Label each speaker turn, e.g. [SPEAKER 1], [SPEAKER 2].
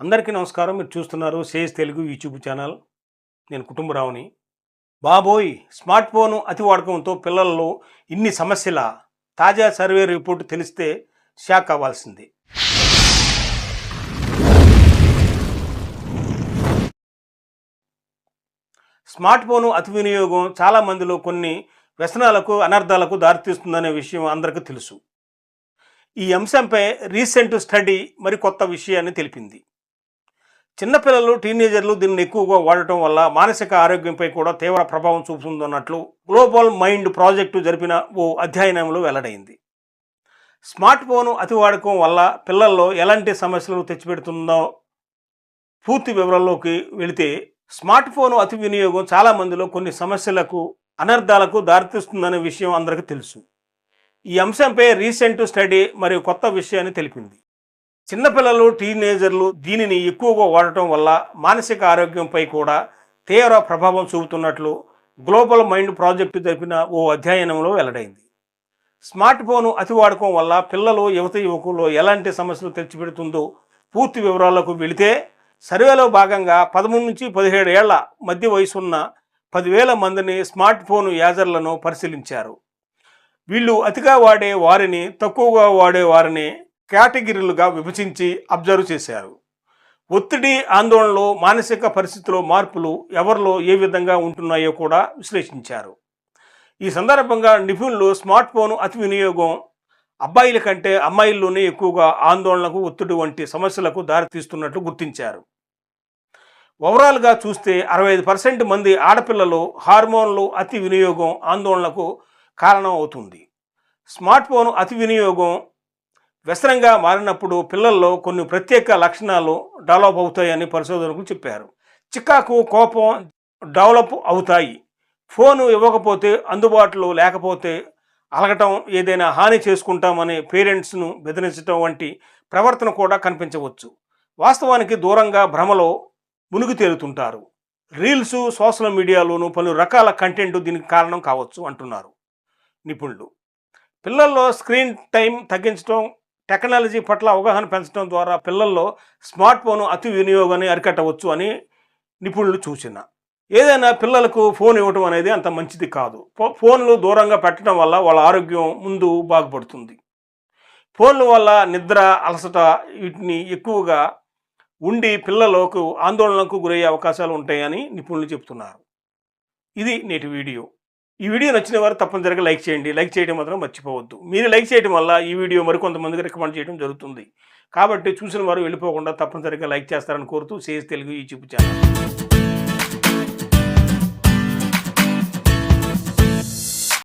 [SPEAKER 1] అందరికీ నమస్కారం. మీరు చూస్తున్నారు సేజ్ తెలుగు యూట్యూబ్ ఛానల్. నేను కుటుంబరావుని. బాబోయ్! స్మార్ట్ ఫోన్ అతి వాడకంతో పిల్లల్లో ఇన్ని సమస్యల తాజా సర్వే రిపోర్టు తెలిస్తే షాక్ అవ్వాల్సింది. స్మార్ట్ ఫోను అతి వినియోగం చాలా మందిలో కొన్ని వ్యసనాలకు అనర్థాలకు దారితీస్తుందనే విషయం అందరికీ తెలుసు. ఈ అంశంపై రీసెంట్ స్టడీ మరి కొత్త విషయాన్ని తెలిపింది. చిన్నపిల్లలు టీనేజర్లు దీన్ని ఎక్కువగా వాడటం వల్ల మానసిక ఆరోగ్యంపై కూడా తీవ్ర ప్రభావం చూపుతుందన్నట్లు గ్లోబల్ మైండ్ ప్రాజెక్టు జరిపిన ఓ అధ్యయనంలో వెల్లడైంది. స్మార్ట్ ఫోన్ అతి వాడకం వల్ల పిల్లల్లో ఎలాంటి సమస్యలు తెచ్చిపెడుతుందో పూర్తి వివరాల్లోకి వెళితే స్మార్ట్ ఫోన్ అతి వినియోగం చాలా మందిలో కొన్ని సమస్యలకు అనర్థాలకు దారితీస్తుందనే విషయం అందరికీ తెలుసు. ఈ అంశంపై రీసెంట్ స్టడీ మరియు కొత్త విషయాన్ని తెలిపింది. చిన్నపిల్లలు టీనేజర్లు దీనిని ఎక్కువగా వాడటం వల్ల మానసిక ఆరోగ్యంపై కూడా తీవ్ర ప్రభావం చూపుతున్నట్లు గ్లోబల్ మైండ్ ప్రాజెక్టు జరిపిన ఓ అధ్యయనంలో వెల్లడైంది. స్మార్ట్ ఫోను అతి వాడకం వల్ల పిల్లలు యువత యువకుల్లో ఎలాంటి సమస్యలు తెచ్చిపెడుతుందో పూర్తి వివరాలకు వెళితే సర్వేలో భాగంగా పదమూడు నుంచి పదిహేడు ఏళ్ళ మధ్య వయసున్న పదివేల మందిని స్మార్ట్ ఫోన్ యాజర్లను పరిశీలించారు. వీళ్ళు అతిగా వాడే వారిని తక్కువగా వాడే వారిని కేటగిరీలుగా విభజించి అబ్జర్వ్ చేశారు. ఒత్తిడి ఆందోళనలో మానసిక పరిస్థితిలో మార్పులు ఎవరిలో ఏ విధంగా ఉంటున్నాయో కూడా విశ్లేషించారు. ఈ సందర్భంగా నిపుణులు స్మార్ట్ ఫోన్ అతి వినియోగం అబ్బాయిల కంటే అమ్మాయిల్లోనే ఎక్కువగా ఆందోళనకు ఒత్తిడి వంటి సమస్యలకు దారితీస్తున్నట్లు గుర్తించారు. ఓవరాల్గా చూస్తే అరవై ఐదు పర్సెంట్ మంది ఆడపిల్లలు హార్మోన్లు అతి వినియోగం ఆందోళనకు కారణం అవుతుంది స్మార్ట్ ఫోన్ అతి వినియోగం వ్యసనంగా మారినప్పుడు పిల్లల్లో కొన్ని ప్రత్యేక లక్షణాలు డెవలప్ అవుతాయని పరిశోధకులు చెప్పారు. చికాకు కోపం డెవలప్ అవుతాయి. ఫోను ఇవ్వకపోతే అందుబాటులో లేకపోతే అలగటం ఏదైనా హాని చేసుకుంటామని పేరెంట్స్ను బెదిరించడం వంటి ప్రవర్తన కూడా కనిపించవచ్చు. వాస్తవానికి దూరంగా భ్రమలో మునిగి తేలుతుంటారు. రీల్స్ సోషల్ మీడియాలోనూ పలు రకాల కంటెంట్ దీనికి కారణం కావచ్చు అంటున్నారు నిపుణులు. పిల్లల్లో స్క్రీన్ టైం తగ్గించడం టెక్నాలజీ పట్ల అవగాహన పెంచడం ద్వారా పిల్లల్లో స్మార్ట్ ఫోన్ అతి వినియోగాన్ని అరికట్టవచ్చు అని నిపుణులు సూచన. ఏదైనా పిల్లలకు ఫోన్ ఇవ్వటం అనేది అంత మంచిది కాదు. ఫో- ఫోన్లు దూరంగా పెట్టడం వల్ల వాళ్ళ ఆరోగ్యం ముందు బాగుపడుతుంది. ఫోన్ల వల్ల నిద్ర అలసట వీటిని ఎక్కువగా ఉండి పిల్లలకు ఆందోళనకు గురయ్యే అవకాశాలు ఉంటాయని నిపుణులు చెబుతున్నారు. ఇది నేటి వీడియో. ఈ వీడియో నచ్చిన వారు తప్పనిసరిగా లైక్ చేయండి. లైక్ చేయడం మాత్రం మర్చిపోవద్దు. మీరు లైక్ చేయడం వల్ల ఈ వీడియో మరికొంతమందికి రికమెండ్ చేయడం జరుగుతుంది. కాబట్టి చూసిన వారు వెళ్ళిపోకుండా తప్పనిసరిగా లైక్ చేస్తారని కోరుతూ సేజ్ తెలుగు యూట్యూబ్ ఛానల్.